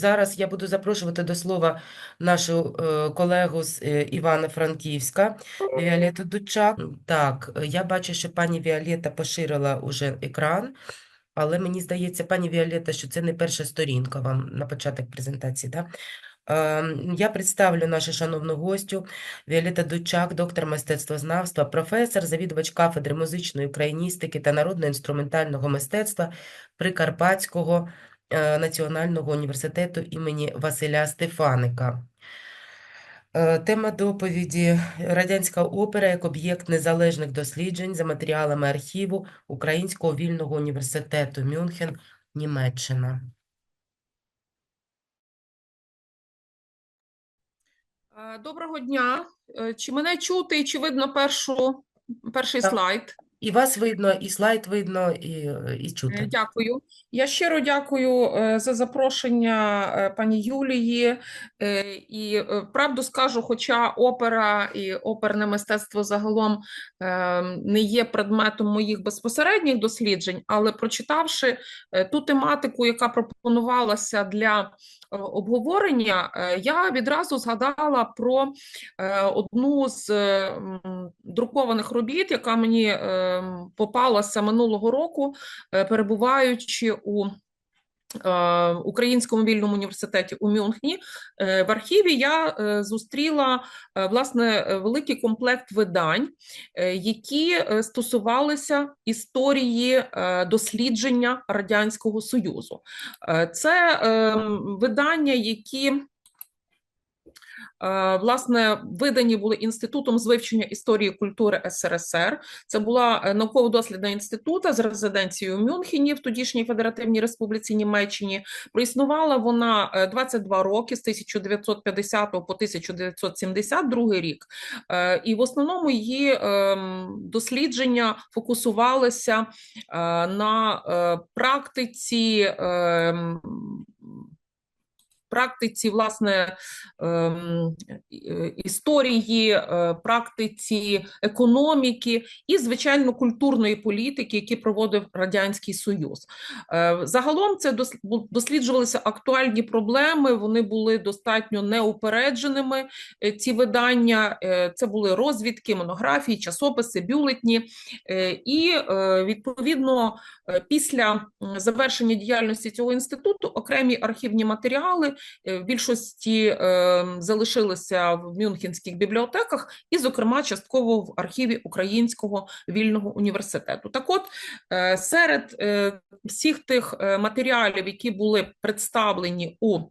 зараз я буду запрошувати до слова нашу е, колегу з е, Івано-Франківська Віолетту Дучак. Так, я бачу, що пані Віолетта поширила уже екран, але мені здається, пані Віолетта, що це не перша сторінка вам на початок презентації. Да? Ем, Я представлю нашу шановну гостю Віолетта Дучак, доктор мистецтвознавства, професор, завідувач кафедри музичної україністики та народно-інструментального мистецтва Прикарпатського національного університету імені Василя Стефаника. Е, Тема доповіді Радянська опера як об'єкт незалежних досліджень за матеріалами архіву Українського вільного університету Мюнхен, Німеччина. Е, Доброго дня. Е, Чи мене чути чи видно першу, перший Так. слайд? І вас видно, і слайд видно, і, і чути. Дякую. Я щиро дякую е, за запрошення е, пані Юлії. Е, І правду скажу, хоча опера і оперне мистецтво загалом не є предметом моїх безпосередніх досліджень, але прочитавши ту тематику, яка пропонувалася для обговорення, е, я відразу згадала про е, одну з е, друкованих робіт, яка мені е, попалася минулого року, е, перебуваючи у е, Українському вільному університеті у Мюнхені. Е, В архіві я е, зустріла е, власне е, великий комплект видань, е, які е, стосувалися історії е, дослідження Радянського Союзу. Е, Це е, видання, які Е, Власне, видані були інститутом з вивчення історії культури СРСР. Це була е, науково-дослідна інститута з резиденцією Мюнхені в тодішній Федеративній Республіці Німеччині. Проіснувала вона е, 22 роки з 1950 по 1972 рік. Е, І в основному її ем, дослідження фокусувалися е, на е, практиці. Практиці власне ем, е, історії, е, практиці економіки і, звичайно, культурної політики, які проводив Радянський Союз. Е, Загалом це дос- досліджувалися актуальні проблеми. Вони були достатньо неупередженими. Ці видання це були розвідки, монографії, часописи, бюлетні. І відповідно після завершення діяльності цього інституту окремі архівні матеріали в більшості е, залишилися в мюнхенських бібліотеках, і, зокрема, частково в архіві Українського вільного університету. Так, от е, серед е, всіх тих е, матеріалів, які були представлені у е,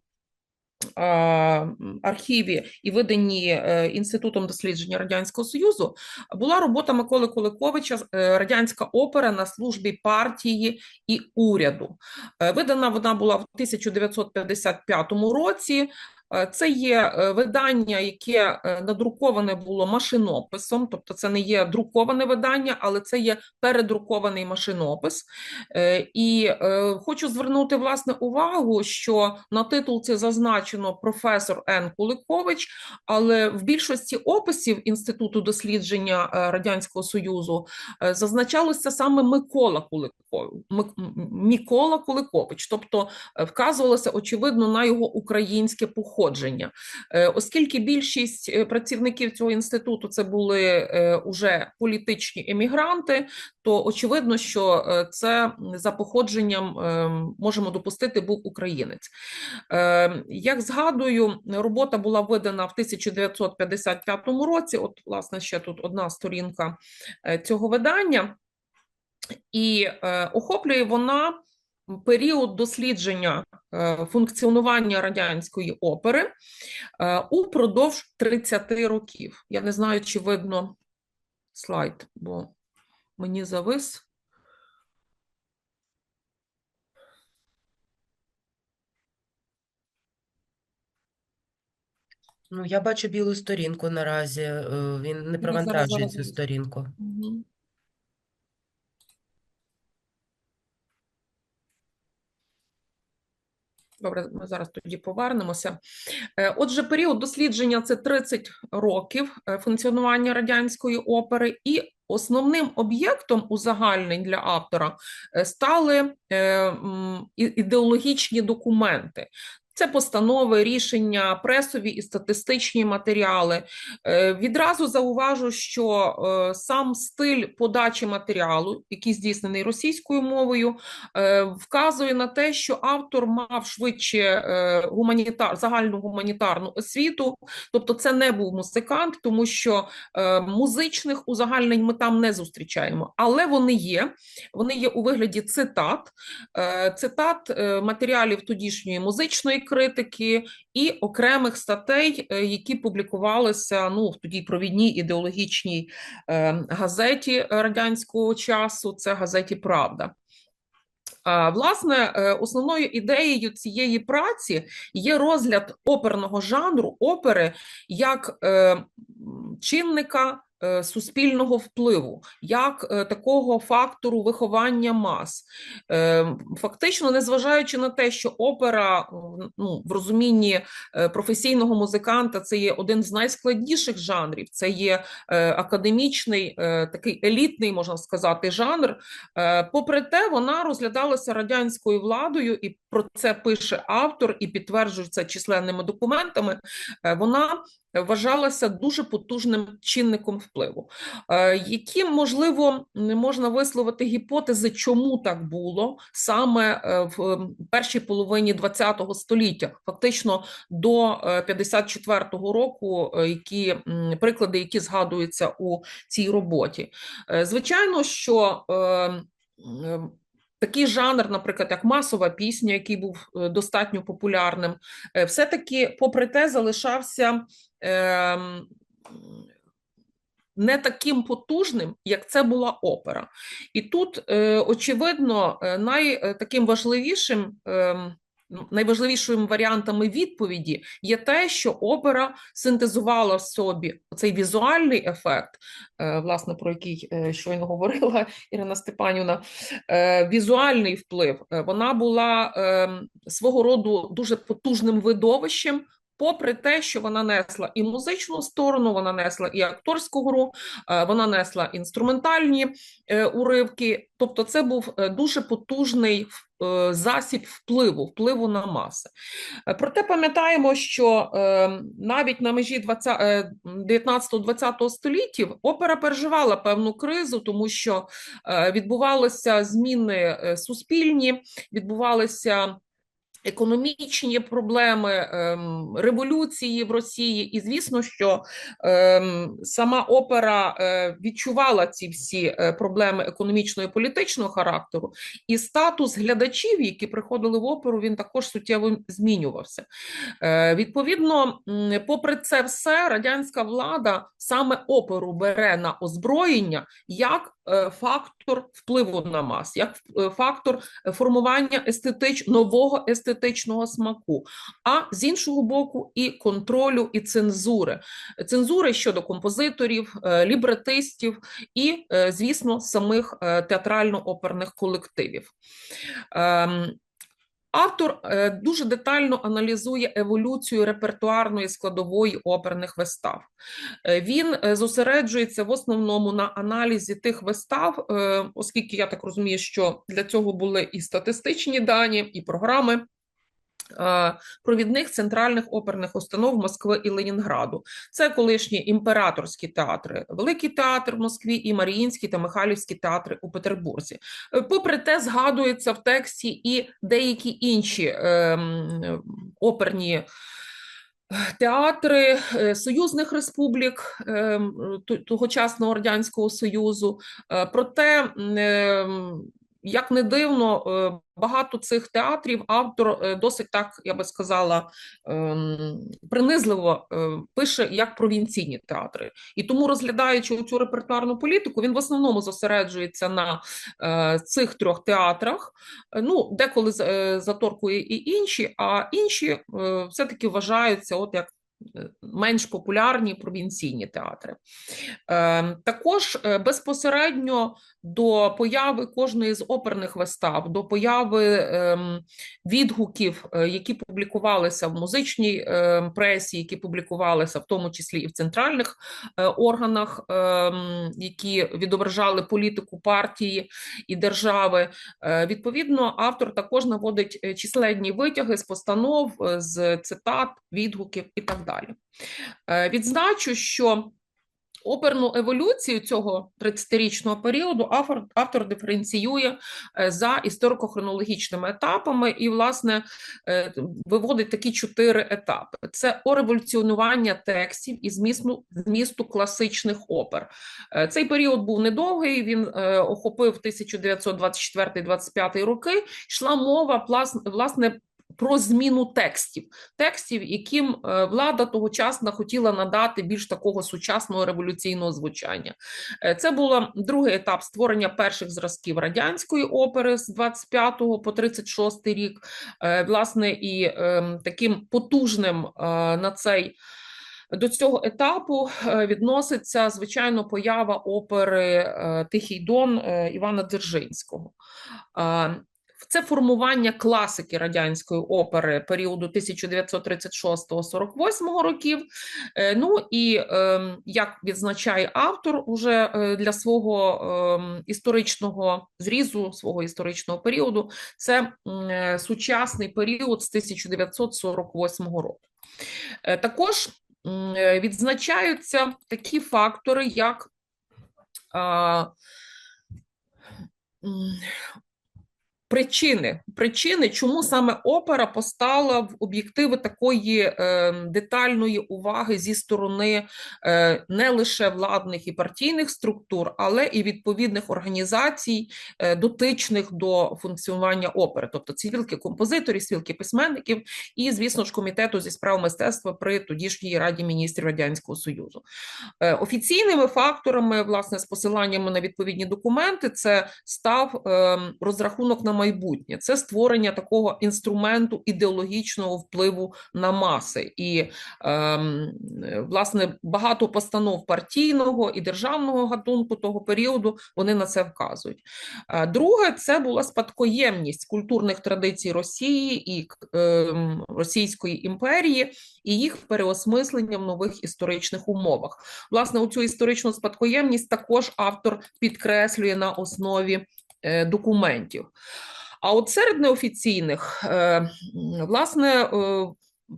архіві і видані е, Інститутом дослідження Радянського Союзу, була робота Миколи Куликовича е, Радянська опера на службі партії і уряду. Е, Видана вона була в 1955 році. Е, Це є е, видання, яке е, надруковане було машинописом, тобто це не є друковане видання, але це є передрукований машинопис. І хочу звернути власне увагу, що на титулці зазначено професор Н. Куликович, але в більшості описів Інституту дослідження Радянського Союзу зазначалося саме Микола Куликович, Микола Куликович, тобто вказувалося очевидно на його українське походження. Е, Оскільки більшість е, працівників цього інституту це були е, уже політичні емігранти, то очевидно, що це за походженням е, можемо допустити був українець. Е, Як згадую, робота була видана в 1955 році. От, власне, ще тут одна сторінка цього видання, і е, охоплює вона період дослідження е, функціонування радянської опери е, упродовж 30 років. Я не знаю, чи видно слайд, бо мені завис. Ну, я бачу білу сторінку наразі. е, Він не провантажує зараз, цю сторінку. Мгм. Добре, ми зараз тоді повернемося. Е, Отже, період дослідження це 30 років е, функціонування радянської опери, і основним об'єктом узагальнень для автора е, стали ідеологічні документи. Це постанови, рішення, пресові і статистичні матеріали. Е, Відразу зауважу, що е, сам стиль подачі матеріалу, який здійснений російською мовою, е, вказує на те, що автор мав швидше гуманітар, загальну гуманітарну освіту, тобто це не був музикант, тому що музичних узагальнень ми там не зустрічаємо, але вони є. Вони є у вигляді цитат, цитат матеріалів тодішньої музичної критики і окремих статей, е, які публікувалися ну, в тоді провідній ідеологічній е, газеті радянського часу, це газеті Правда. Власне, е, основною ідеєю цієї праці є розгляд оперного жанру опери як чинника суспільного впливу, як е, такого фактору виховання мас. Е, Фактично, незважаючи на те, що опера ну, в розумінні е, професійного музиканта це є один з найскладніших жанрів, це є е, академічний, е, такий елітний, можна сказати, жанр. Е, Попри те, вона розглядалася радянською владою, і про це пише автор, і підтверджується численними документами. Е, Вона вважалася дуже потужним чинником впливу. Е, Які, можливо, не можна висловити гіпотези, чому так було саме е, в першій половині ХХ століття, фактично до е, 54-го року, які приклади, які згадуються у цій роботі. Звичайно, що такий жанр, наприклад, як масова пісня, який був е, достатньо популярним, е, все-таки, попри те, залишався ем, не таким потужним, як це була опера. І тут, е, очевидно, найтаким най, важливішим. Ну, Найважливішими варіантами відповіді є те, що опера синтезувала в собі цей візуальний ефект, е, власне, про який е, щойно говорила Ірина Степанівна, е, візуальний вплив. Вона була ем, свого роду дуже потужним видовищем. Попри те, що вона несла і музичну сторону, вона несла і акторську гру, е, вона несла інструментальні е, уривки. Тобто, це був е, дуже потужний засіб впливу, впливу на маси. Проте пам'ятаємо, що навіть на межі 20, е, 19-20 століттів опера переживала певну кризу, тому що відбувалися зміни суспільні, відбувалися. Економічні проблеми, ем, революції в Росії, і звісно, що ем, сама опера е, відчувала ці всі е, проблеми економічного і політичного характеру, і статус глядачів, які приходили в оперу, він також суттєво змінювався. Е, Відповідно, попри це все, радянська влада саме оперу бере на озброєння як фактор впливу на мас, як е, фактор формування естетич... нового естетичного смаку, а з іншого боку, і контролю, і цензури. Цензури щодо композиторів, е, лібретистів і, е, звісно, самих е, театрально-оперних колективів. Автор е, дуже детально аналізує еволюцію репертуарної складової оперних вистав. Е, Він е, зосереджується в основному на аналізі тих вистав, оскільки я так розумію, що для цього були і статистичні дані, і програми. Е, Провідних центральних оперних установ Москви і Ленінграду. Це колишні імператорські театри, Великий театр в Москві і Маріїнський та Михайлівські театри у Петербурзі. Е, Попри те, згадуються в тексті і деякі інші ем, оперні театри е, союзних республік ем, тогочасного Радянського Союзу. Е, Проте, ем, як не дивно, е, багато цих театрів автор е, досить так, я би сказала, ем, принизливо е, пише як провінційні театри. І тому, розглядаючи цю репертуарну політику, він в основному зосереджується на цих трьох театрах. Ну, деколи заторкує і інші, а інші все-таки вважаються, от як менш популярні провінційні театри. Е, Також е, безпосередньо до появи кожної з оперних вистав, до появи ем, відгуків, е, які публікувалися в музичній е, пресі, які публікувалися в тому числі і в центральних е, органах, ем, які відображали політику партії і держави. Е, Відповідно, автор також наводить е, численні витяги з постанов, е, з цитат, відгуків і так далі. Е, Відзначу, що оперну еволюцію цього 30-річного періоду автор, автор диференціює е, за історико-хронологічними етапами і, власне, е, виводить такі чотири етапи: це ореволюціонування текстів і змісту, змісту класичних опер. Цей період був недовгий. Він охопив 1924-25 роки. Йшла мова власне. Про зміну текстів, текстів, яким е, влада тогочасно хотіла надати більш такого сучасного революційного звучання. Е, Це був другий етап створення перших зразків радянської опери з 25 по 36 рік. Е, Власне, і ем, таким потужним на цей до цього етапу відноситься звичайно поява опери Тихий Дон Івана Дзержинського. Це формування класики радянської опери періоду 1936-48 років. Е, Ну і е, як відзначає автор уже е, для свого е, історичного зрізу, свого історичного періоду, це е, сучасний період з 1948 року. Також відзначаються такі фактори, як Причини, причини, чому саме опера постала в об'єктиви такої е, детальної уваги зі сторони е, не лише владних і партійних структур, але і відповідних організацій, е, дотичних до функціонування опери, тобто цивілки композиторів, спілки письменників і, звісно ж, комітету зі справ мистецтва при тодішній раді міністрів радянського союзу. Е, Офіційними факторами, власне, з посиланнями на відповідні документи, це став е, розрахунок на майбутнє, це створення такого інструменту ідеологічного впливу на маси. І, ем, власне, багато постанов партійного і державного гатунку того періоду вони на це вказують. Е, Друге, це була спадкоємність культурних традицій Росії і ем, Російської імперії і їх переосмислення в нових історичних умовах. Власне, у цю історичну спадкоємність також автор підкреслює на основі документів. А от серед неофіційних, е, власне, е,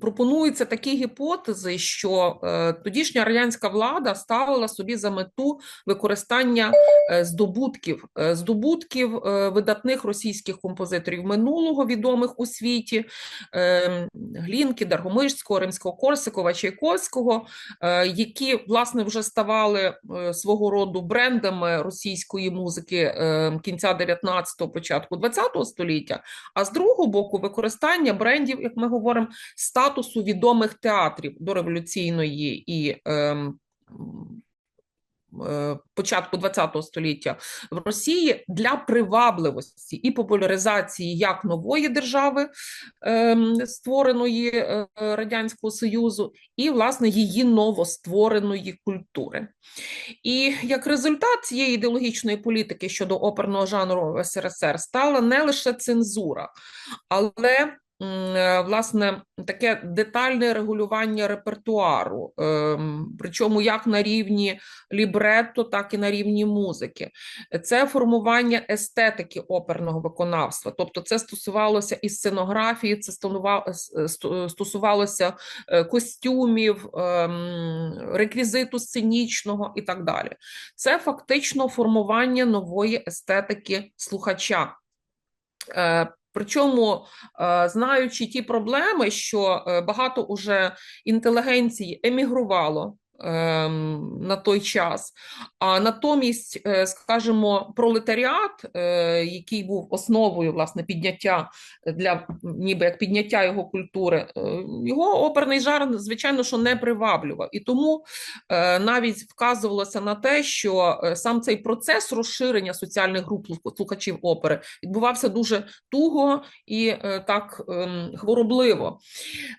пропонуються такі гіпотези, що е, тодішня радянська влада ставила собі за мету використання е, здобутків, е, здобутків видатних російських композиторів минулого, відомих у світі, Глінки, Даргомишського, Римського-Корсакова, Чайковського, е, які, власне, вже ставали свого роду брендами російської музики кінця 19-го, початку 20-го століття, а з другого боку, використання брендів, як ми говоримо, статусу відомих театрів дореволюційної і ем, е, початку ХХ століття в Росії для привабливості і популяризації як нової держави, ем, створеної е, Радянського Союзу, і власне її новоствореної культури. І як результат цієї ідеологічної політики щодо оперного жанру в СРСР стала не лише цензура, але власне таке детальне регулювання репертуару, ем, причому як на рівні лібретто, так і на рівні музики. Це формування естетики оперного виконавства, тобто це стосувалося і сценографії, це с- сто- стосувалося е, костюмів, ем, реквізиту сценічного і так далі. Це фактично формування нової естетики слухача. Причому, е, знаючи ті проблеми, що е, багато уже інтелігенції емігрувало ем, на той час, а натомість, е, скажімо, пролетаріат, е, який був основою власне підняття для ніби як підняття його культури, е, його оперний жанр, звичайно, що не приваблював. І тому навіть вказувалося на те, що сам цей процес розширення соціальних груп слухачів опери відбувався дуже туго і так ем, хворобливо.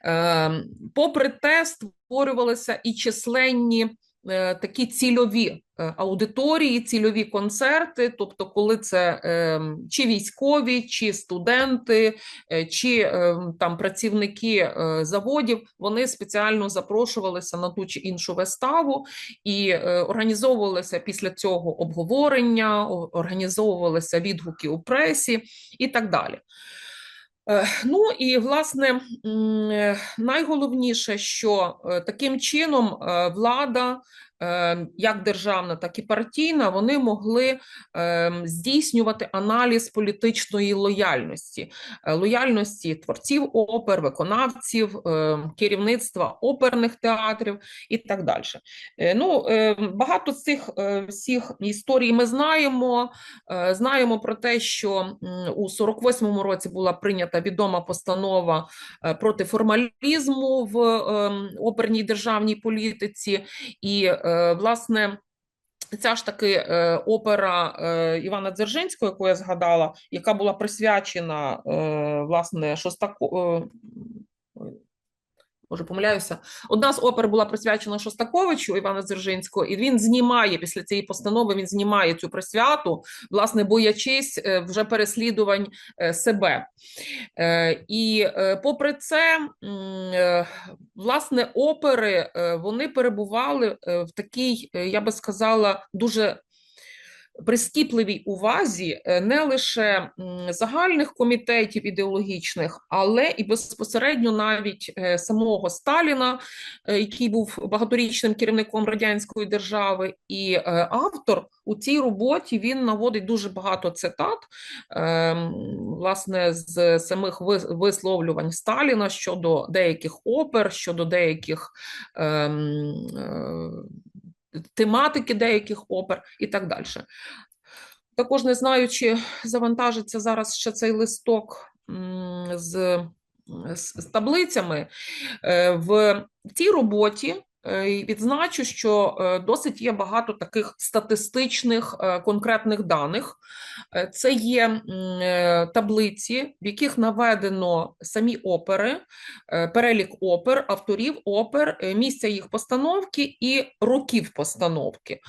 Ем, Попри те, створювалися і численні е, такі цільові е, аудиторії, цільові концерти. Тобто, коли це е, чи військові, чи студенти, чи там працівники заводів, вони спеціально запрошувалися на ту чи іншу виставу і організовувалися після цього обговорення, організовувалися відгуки у пресі і так далі. Е, Ну і власне е, найголовніше, що е, таким чином влада, як державна, так і партійна, вони могли е, здійснювати аналіз політичної лояльності, е, лояльності творців опер, виконавців, е, керівництва оперних театрів і так далі. Е, Ну, е, багато з цих е, всіх історій ми знаємо. Е, Знаємо про те, що у 48-му році була прийнята відома постанова е, проти формалізму в ем, оперній державній політиці, і е, власне. Ця ж таки е, опера е, Івана Дзержинського, яку я згадала, яка була присвячена е, власне Шостаку. Може, помиляюся. Одна з опер була присвячена Шостаковичу Івана Дзержинського, і він знімає після цієї постанови. Він знімає цю присвяту, власне, боячись е, вже переслідувань е, себе. Е, І попри це, власне, опери вони перебували в такій, я би сказала, дуже прискіпливій увазі е, не лише загальних комітетів ідеологічних, але і безпосередньо навіть е, самого Сталіна, е, який був багаторічним керівником радянської держави, і автор у цій роботі він наводить дуже багато цитат, власне, з самих висловлювань Сталіна щодо деяких опер, щодо деяких ем, тематики деяких опер і так далі. Також не знаю, чи завантажиться зараз ще цей листок з, з, таблицями. Е, В цій роботі відзначу, що е, досить є багато таких статистичних е, конкретних даних. Е, Це є е, таблиці, в яких наведено самі опери, е, перелік опер, авторів опер, е, місця їх постановки і років постановки.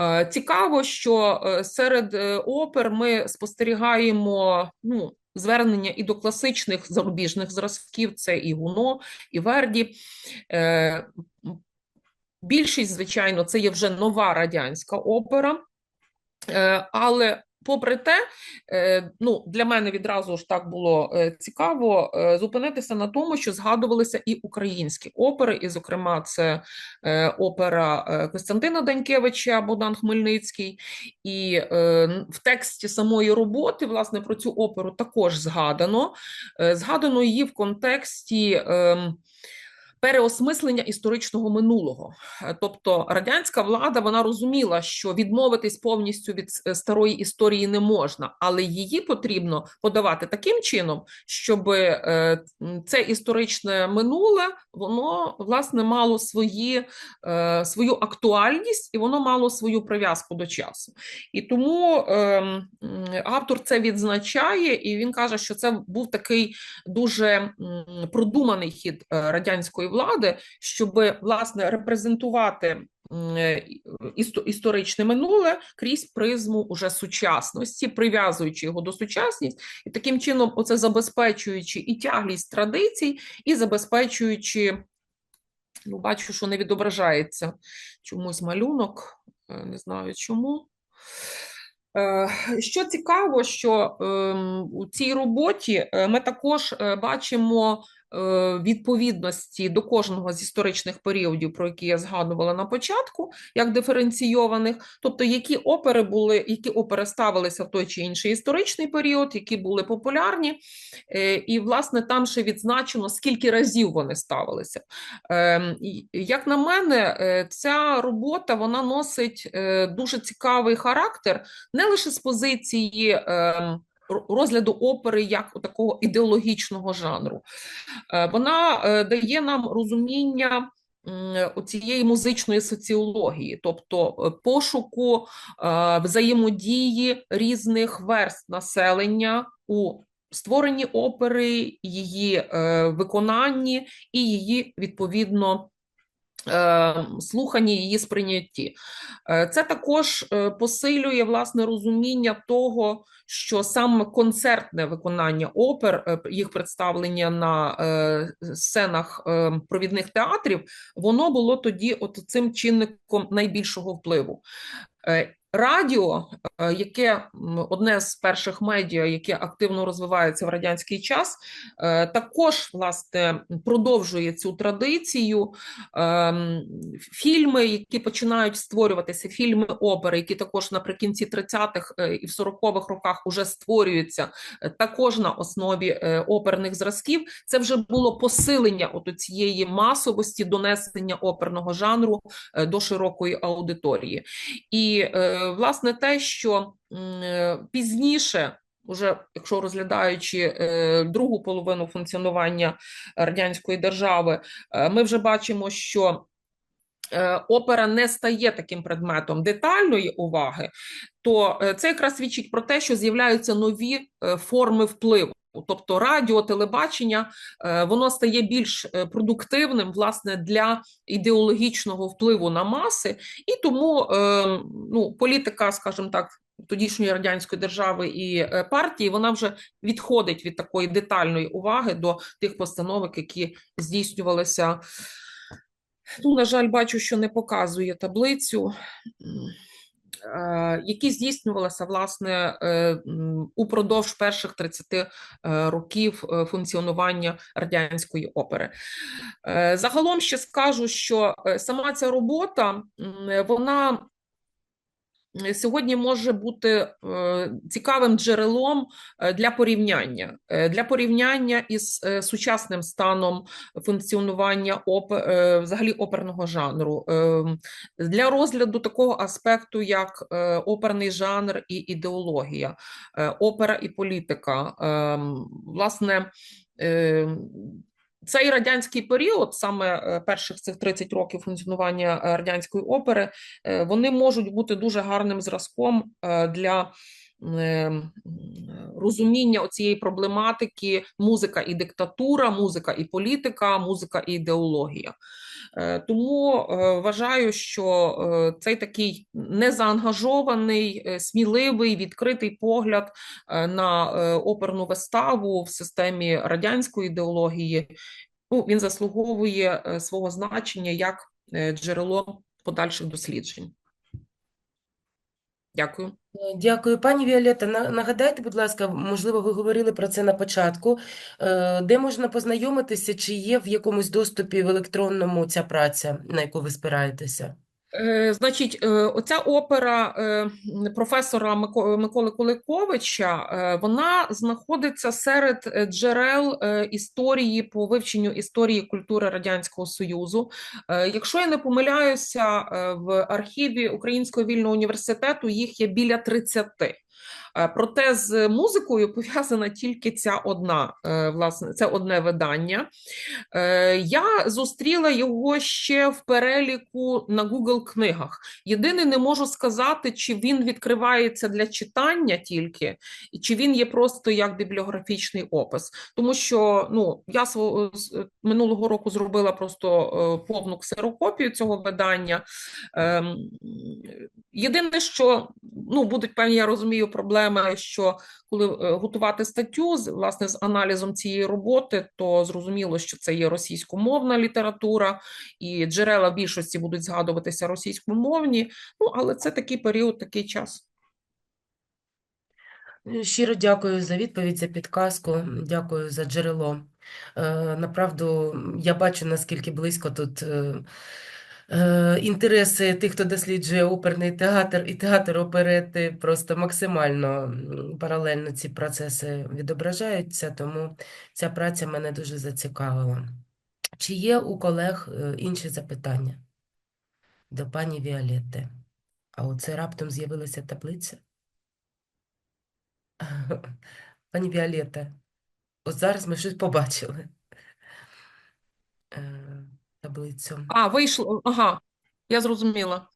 Е, Цікаво, що е, серед е, опер ми спостерігаємо ну, звернення і до класичних зарубіжних зразків: це і Гуно, і Верді. Більшість, звичайно, це є вже нова радянська опера. Е, Але попри те, е, ну, для мене відразу ж так було е, цікаво зупинитися на тому, що згадувалися і українські опери, і, зокрема, це опера Костянтина Данькевича Богдан Хмельницький. І в тексті самої роботи, власне, про цю оперу також згадано. Згадано її в контексті. Переосмислення історичного минулого, Е, тобто радянська влада вона розуміла, що відмовитись повністю від старої історії не можна, але її потрібно подавати таким чином, щоб е, це історичне минуле воно власне мало свої, е, свою актуальність і воно мало свою прив'язку до часу. І тому ем, автор це відзначає, і він каже, що це був такий дуже продуманий хід е, радянської влади, щоб власне репрезентувати е, істо- історичне минуле крізь призму уже сучасності, прив'язуючи його до сучасності, і таким чином, оце забезпечуючи і тяглість традицій, і забезпечуючи. Ну, бачу, що не відображається чомусь малюнок, е, не знаю чому. Е, Що цікаво, що ем, у цій роботі ми також бачимо відповідності до кожного з історичних періодів, про які я згадувала на початку, як диференційованих, тобто які опери були, які опери ставилися в той чи інший історичний період, які були популярні, е, і власне там ще відзначено, скільки разів вони ставилися. Ем, Як на мене, е, ця робота вона носить е, дуже цікавий характер не лише з позиції ем, розгляду опери як такого ідеологічного жанру. Е, Вона е, дає нам розуміння цієї музичної соціології, тобто е, пошуку взаємодії різних верст населення у створенні опери, її виконанні і її відповідно слуханні її сприйнятті. Е, Це також е, посилює власне розуміння того, що саме концертне виконання опер, е, їх представлення на е, сценах е, провідних театрів, воно було тоді от цим чинником найбільшого впливу. Е, Радіо, е, яке одне з перших медіа, яке активно розвивається в радянський час, е, також власне продовжує цю традицію. Ем, Фільми, які починають створюватися, фільми опери, які також наприкінці 30-х е, і в 40-х роках уже створюються, е, також на основі е, оперних зразків. Це вже було посилення от цієї масовості донесення оперного жанру е, до широкої аудиторії. І е, власне те, що м, е, пізніше, уже якщо розглядаючи е, другу половину функціонування радянської держави, е, ми вже бачимо, що опера не стає таким предметом детальної уваги, то це якраз свідчить про те, що з'являються нові форми впливу. Тобто радіо, телебачення, е, воно стає більш е, продуктивним власне для ідеологічного впливу на маси, і тому е, ну, політика, скажімо так, тодішньої радянської держави і партії, вона вже відходить від такої детальної уваги до тих постановок, які здійснювалися. Ну, на жаль, бачу, що не показує таблицю. Е, Які здійснювалися власне е, упродовж перших 30 е, років функціонування радянської опери. Загалом ще скажу, що сама ця робота вона сьогодні може бути е, цікавим джерелом е, для порівняння, Е, для порівняння із е, сучасним станом функціонування оп, е, взагалі оперного жанру, е, для розгляду такого аспекту, як е, оперний жанр і ідеологія, е, опера і політика. Е, Власне, е, цей радянський період, саме е, перших цих 30 років функціонування е, радянської опери, е, вони можуть бути дуже гарним зразком для розуміння цієї проблематики музика і диктатура, музика і політика, музика і ідеологія. Е, Тому е, вважаю, що е, цей такий незаангажований, е, сміливий, відкритий погляд е, на е, оперну виставу в системі радянської ідеології, ну, він заслуговує е, свого значення як е, джерело подальших досліджень. Дякую. Е, Дякую, пані Віолетта. На- Нагадайте, будь ласка, можливо, ви говорили про це на початку. Е, Де можна познайомитися, чи є в якомусь доступі в електронному ця праця, на яку ви спираєтеся? Е, Значить, е, оця опера е, професора Мико- Миколи Куликовича, вона знаходиться серед джерел історії по вивченню історії культури Радянського Союзу. Якщо я не помиляюся, в архіві Українського вільного університету їх є біля 30. Е, Проте з музикою пов'язана тільки ця одна, е, власне, це одне видання. Е, Я зустріла його ще в переліку на Google книгах. Єдине, не можу сказати, чи він відкривається для читання тільки, чи він є просто як бібліографічний опис. Тому що ну, я минулого року зробила просто повну ксерокопію цього видання. Ем, Єдине, що ну, будуть певні, я розумію, проблеми, що коли е, готувати статтю власне з аналізом цієї роботи, то зрозуміло, що це є російськомовна література, і джерела в більшості будуть згадуватися російськомовні. Ну, але це такий період, такий час. Щиро дякую за відповідь, за підказку, дякую за джерело. Е, Направду, я бачу, наскільки близько тут е, е, інтереси тих, хто досліджує оперний театр і театр оперети, просто максимально паралельно ці процеси відображаються, тому ця праця мене дуже зацікавила. Чи є у колег е, інші запитання до пані Віолетти? А оце раптом з'явилася таблиця? Пані Віолетта, от зараз ми щось побачили. Таблицю. А, вийшло. Ага, я зрозуміла.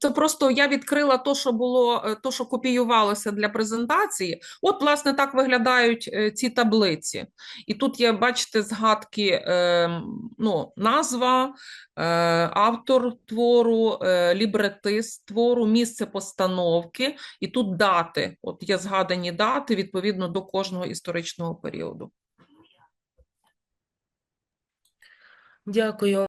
Це просто я відкрила то, що було, е, то, що копіювалося для презентації. От, власне, так виглядають е, ці таблиці. І тут є, бачите, згадки, е, ну, назва, автор твору, лібретист твору, місце постановки, і тут дати. От є згадані дати відповідно до кожного історичного періоду. Дякую.